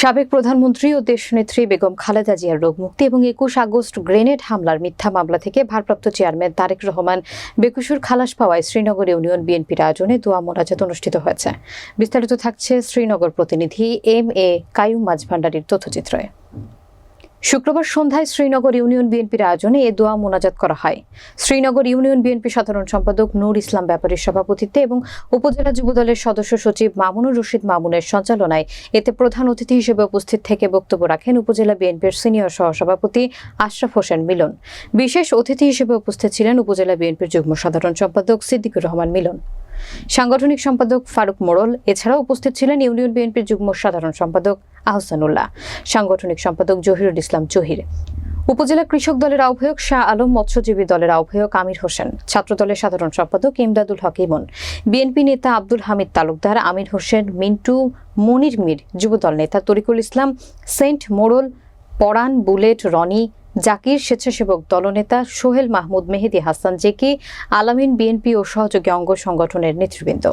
সাবেক প্রধানমন্ত্রী ও দেশনেত্রী বেগম খালেদা জিয়ার রোগ মুক্তি এবং একুশ আগস্ট গ্রেনেড হামলার মিথ্যা মামলা থেকে ভারপ্রাপ্ত চেয়ারম্যান তারেক রহমান বেকুশুর খালাস পাওয়ায় শ্রীনগর ইউনিয়ন বিএনপির আয়োজনে দোয়া মোনাজাত অনুষ্ঠিত হয়েছে। বিস্তারিত থাকছে শ্রীনগর প্রতিনিধি এম এ কায়ুম মাঝভান্ডারির তথ্যচিত্রে শুক্রবার সন্ধ্যায় শ্রীনগর ইউনিয়ন বিএনপির আয়োজনে এ দোয়া মোনাজাত করা হয়। শ্রীনগর ইউনিয়ন বিএনপি সাধারণ সম্পাদক নূর ইসলাম ব্যাপারীর সভাপতিত্বে এবং উপজেলা যুবদলের সদস্য সচিব মামুনুর রশিদ মামুনের সঞ্চালনায় এতে প্রধান অতিথি হিসেবে উপস্থিত থেকে বক্তব্য রাখেন উপজেলা বিএনপির সিনিয়র সহসভাপতি আশরাফ হোসেন মিলন। বিশেষ অতিথি হিসেবে উপস্থিত ছিলেন উপজেলা বিএনপির যুগ্ম সাধারণ সম্পাদক সিদ্দিকুর রহমান মিলন। সাংগঠনিক সম্পাদক ফারুক মোড়ল, এছাড়াও উপস্থিত ছিলেন ইউনিয়ন বিএনপির যুগ্ম সাধারণ সম্পাদক আহসানুল্লাহ, সাংগঠনিক সম্পাদক জহিরুল ইসলাম জহির। উপজেলা কৃষক দলের আহ্বায়ক শাহ আলম, মৎস্যজীবী দলের আহ্বায়ক আমির হোসেন ছাত্র দলের সাধারণ সম্পাদক ইমদাদুল হক ইমন, বিএনপি নেতা আব্দুল হামিদ তালুকদার, আমির হোসেন, মিন্টু মনির মির, যুবদল নেতা তরিকুল ইসলাম, সেন্ট মোড়ল, পরান, বুলেট, রনি জাকির স্বেচ্ছাসেবক দলনেতা সোহেল মাহমুদ মেহেদি হাসান জেকি, আলামিন বিএনপি ও সহযোগী অঙ্গ সংগঠনের নেতৃবৃন্দ।